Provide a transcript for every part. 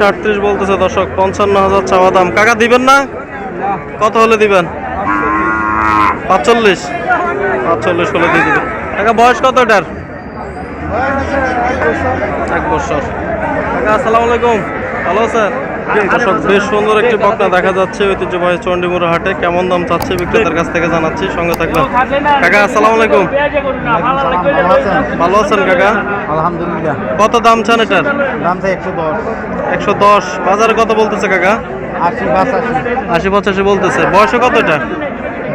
আটত্রিশ বলতেছে, দর্শক, পঞ্চান্ন হাজার চাওয়া দাম। কাকা, দিবেন না? কত হলে দিবেন? পাঁচচল্লিশ। পাঁচচল্লিশ হলে দিয়ে দিবেন। কাকা, বয়স কত এটার? এক বছর। কাকা, আসসালামু আলাইকুম। ভালো আছেন? দর্শক বেশ সুন্দর একটি বকনা দেখা যাচ্ছে ঐতিহ্যবাহী চণ্ডীমুড়া হাটে। কেমন দাম চাচ্ছে বিক্রেতার কাছ থেকে জানাচ্ছি সঙ্গে থাকবেন। কাকা আসসালামু আলাইকুম। ভালো আছেন কাকা? আলহামদুলিল্লাহ। কত দাম চান এটার? দাম তো একশো দশ। একশো দশ। বাজারে কত বলতেছে কাকা? আশি পাঁচাশি আশি। পঁচাশি বলতেছে। বয়সে কত এটা?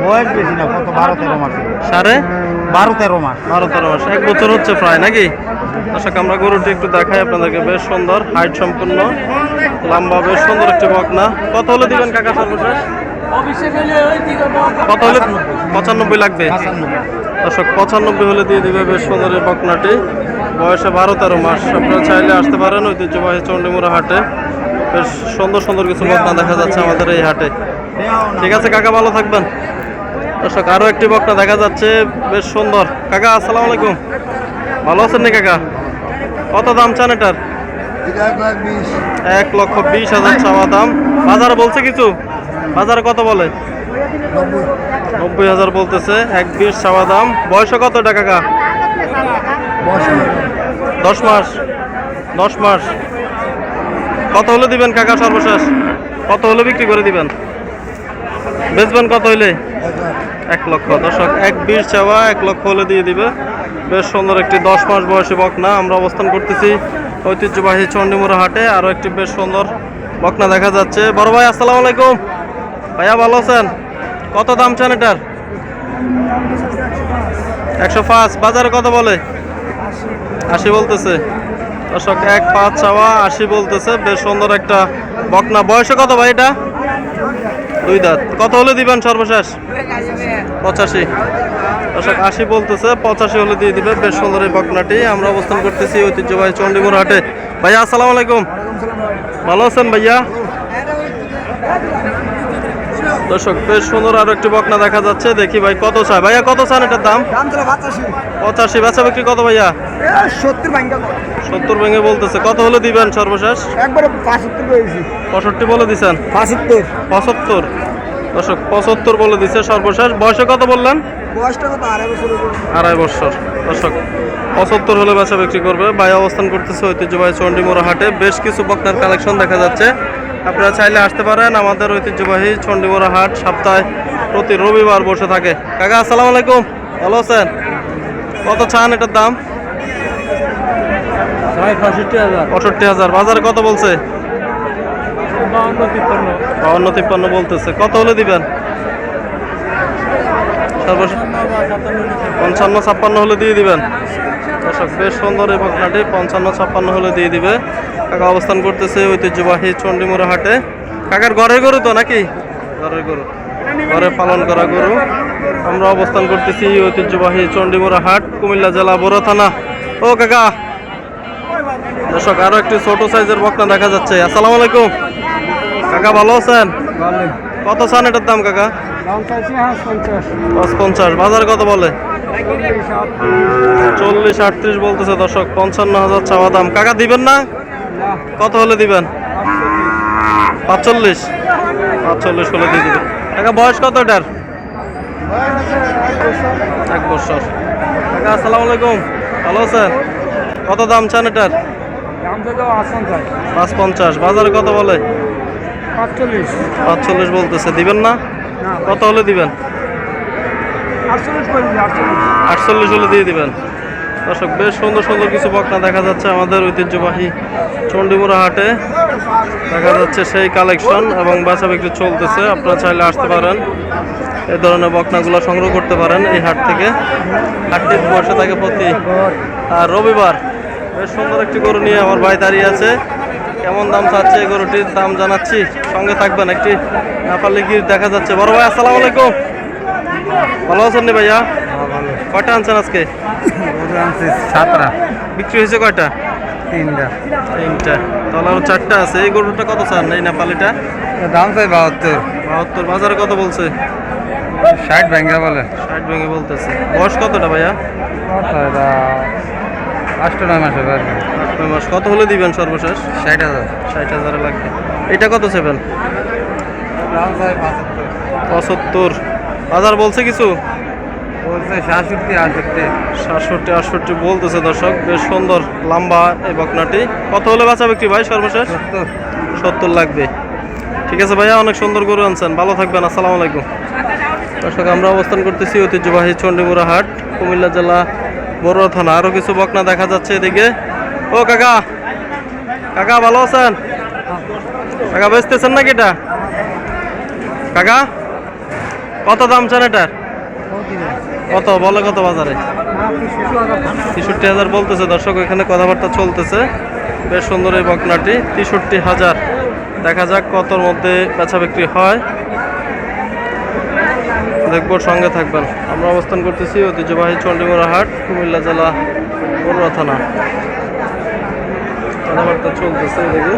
বয়স বেশি না কত বারো তেরো মাস। সাড়ে? বারো তেরো মাস। বারো তেরো মাস। এক বছর হচ্ছে প্রায় নাকি? দর্শক, আমরা গরুটি একটু দেখাই আপনাদেরকে। বেশ সুন্দর, হাইট সম্পূর্ণ, লম্বা, বেশ সুন্দর একটি বকনা। কত হলে দিবেন কাকা সর্বশেষ? কত হলে পঁচানব্বই লাগবে? দর্শক, পঁচানব্বই হলে দিয়ে দিবে বেশ সুন্দর এই বকনাটি। বয়সে বারো তেরো মাস। আপনারা চাইলে আসতে পারেন ঐতিহ্যবাহী চণ্ডীমুড়া হাটে। বেশ সুন্দর সুন্দর কিছু বকনা দেখা যাচ্ছে আমাদের এই হাটে। ঠিক আছে কাকা, ভালো থাকবেন। দর্শক আরও একটি বকনা দেখা যাচ্ছে। বেশ সুন্দর। কাকা, আসসালামু আলাইকুম। ভালো আছেন নি কাকা? কত দাম চান এটার? এক লক্ষ বিশ হাজার চাওয়া দাম। বাজার বলছে কিছু? বাজারে কত বলে? নব্বই হাজার বলতেছে, এক বিশ চাওয়া দাম। বয়সে কত এটা কাকা? দশ মাস। দশ মাস। কত হলে দিবেন কাকা সর্বশেষ? কত হলে বিক্রি করে দিবেন? বেচবেন কত হইলে? এক লক্ষ। দর্শক, এক বিশ চাওয়া এক লক্ষ হলে দিয়ে দিবে। বেশ সুন্দর একটি দশ মাস বয়সী বকনা আমরা অবস্থান করতেছি। ঐতিহ্যবাহী চণ্ডীমুড়া হাটে, আরও একটি বেশ সুন্দর বকনা দেখা যাচ্ছে। বড় ভাই, আসসালামু আলাইকুম। ভাইয়া, ভালো আছেন? কত দাম চান এটার? একশো পাঁচ। বাজারে কত বলে? আশি বলতেছে। দর্শক, এক পাঁচ চাওয়া আশি বলতেছে। বেশ সুন্দর একটা বকনা। বয়সে কত ভাই এটা? দুই দাঁত। কত হলে দিবেন সর্বশেষ? পঁচাশি। দর্শক, আশি বলতেছে, পঁচাশি হলে দিয়ে দিবে বেশ সুন্দর এই বকনাটি। আমরা অবস্থান করতেছি ঐতিহ্যবাহী চণ্ডীপুর হাটে। ভাইয়া, আসসালামু আলাইকুম। ভালো আছেন ভাইয়া? দর্শক বেশ সুন্দর আরও একটি বকনা দেখা যাচ্ছে। দেখি ভাই কত চায়? ভাইয়া কত চান এটার দাম? পঁচাশি পঁচাশি। বেচা বিক্রি কত ভাইয়া? সত্তর সত্তর ভেঙে বলতেছে। কত হলে দিবেন সর্বশেষ? একবারে পঁয়ষট্টি বলে দিচ্ছেন পাঁচাত্তর। পঁচাত্তর। দর্শক পঁচাত্তর বলে দিচ্ছে সর্বশেষ। বয়সে কত বললেন? আড়াই বছর আড়াই বছর। দর্শক পঁচাত্তর হলে বেচা বিক্রি করবে। ভাই অবস্থান করতেছে ঐতিহ্যবাহী চণ্ডীমোড়া হাটে। বেশ কিছু বকনার কালেকশন দেখা যাচ্ছে। আপনারা চাইলে আসতে পারেন আমাদের ঐতিহ্যবাহী চণ্ডীমোড়া হাট সপ্তাহে প্রতি রবিবার বসে থাকে। কাকা আসসালামু আলাইকুম। ভালো আছেন? কত চান এটার দাম? পঁয়ষট্টি হাজার। বাজারে কত বলছে? বাউন্ন তিপ্পান্ন। বলতেছে। কত হলে দিবেন? পঞ্চান্ন ছাপ্পান্ন হলে দিয়ে দিবেন। দর্শক বেশ সুন্দর এই বকনাটি পঞ্চান্ন ছাপ্পান্ন হলে দিয়ে দিবে। কাকা অবস্থান করতেছে ঐতিহ্যবাহী চণ্ডীমুড়া হাটে। কাকার ঘরের গরু তো নাকি? ঘরের গরু। ঘরে পালন করা গরু। আমরা অবস্থান করতেছি ঐতিহ্যবাহী চণ্ডীমুড়া হাট কুমিল্লা জেলা বড় থানা। ও কাকা। দর্শক আরও একটি ছোট সাইজের বকনা দেখা যাচ্ছে। আসসালামু আলাইকুম। কাকা ভালো আছেন? কত চান এটার দাম কাকা? পঞ্চাশ বাজার কত বলে? চল্লিশ আটত্রিশ বলতেছে দর্শক পঞ্চান্ন হাজার চাওয়া দাম। কাকা দিবেন না? কত হলে দিবেন? পাঁচচল্লিশ। পাঁচচল্লিশ হলে দিয়ে দিবেন। কাকা বয়স কত এটার? এক বছর। কাকা আসসালামু আলাইকুম। ভালো আছেন? কত দাম চান এটার? পাঁচ পঞ্চাশ। বাজারে কত বলে? পাঁচচল্লিশ। পাঁচচল্লিশ বলতেছে। দিবেন না? কত হলে দিবেন? আটচল্লিশ হলে দিয়ে দিবেন। দর্শক, বেশ সুন্দর সুন্দর কিছু বকনা দেখা যাচ্ছে আমাদের ঐতিহ্যবাহী চণ্ডীমুড়া হাটে। দেখা যাচ্ছে সেই কালেকশন এবং বাসা বিক্রি চলতেছে। আপনারা চাইলে আসতে পারেন। এই ধরনের বকনাগুলো সংগ্রহ করতে পারেন এই হাট থেকে। হাটটি বসে থাকে প্রতি আর রবিবার। বেশ সুন্দর একটি গরু নিয়ে আমার ভাই দাঁড়িয়ে আছে। কেমন দাম চাচ্ছে এই গরুটির দাম জানাচ্ছি। সঙ্গে থাকবেন একটি নেপালি গির দেখা যাচ্ছে। বড় ভাই, আসসালামু আলাইকুম। ভালো আছেন নি ভাইয়া? কয়টা আনছেন আজকে? সাতটা। বিক্রি হয়েছে কয়টা? তিনটা। তিনটা। তাহলে আরও চারটা আছে। এই গরুটা কত চান? এই নেপালিটা দাম চাই বাহাত্তর। বাহাত্তর। বাজারে কত বলছে? ষাট ব্যাংকা বলে। ষাট ভেঙে বলতেছে। বয়স কতটা ভাইয়া? আষ্ট নয় মাসে আট মাস। কত হলে দিবেন সর্বশেষ? ষাট হাজার। ষাট হাজারে লাগবে। এটা কত সেভেন পাঁচাত্তর। পঁচাত্তর বলছে কিছু? বলছে সাতষট্টি আটষট্টি। সাতষট্টি আটষট্টি বলতেছে দর্শক বেশ সুন্দর লম্বা এই বকনাটি। কত হলে বাঁচা বিক্রি ভাই সর্বশেষ? সত্তর। সত্তর লাগবে। ঠিক আছে ভাইয়া অনেক সুন্দর গরু আনছেন। ভালো থাকবেন আসসালামু আলাইকুম। দর্শক আমরা অবস্থান করতেছি ঐতিহ্যবাহী চণ্ডীমুড়া হাট কুমিল্লা জেলা বড়ুয়া থানা। আরও কিছু বকনা দেখা যাচ্ছে এদিকে। ও কাকা কাকা ভালো আছেন? কাকা বেচতেছেন নাকি এটা? কাকা? কত দাম চান এটার? কত? বলে কত বাজারে? তেষট্টি হাজার বলতেছে। দর্শক, এখানে কথাবার্তা চলতেছে। বেশ সুন্দর এই বকনাটি। তেষট্টি হাজার। দেখা যাক কতর মধ্যে বেচা বিক্রি হয়। দেখব, সঙ্গে থাকবেন। আমরা অবস্থান করতেছি ঐতিহ্যবাহী চণ্ডীমুড়া হাট, কুমিল্লা জেলা বড়ুয়া থানা। কথাবার্তা চলতেছে এদিকে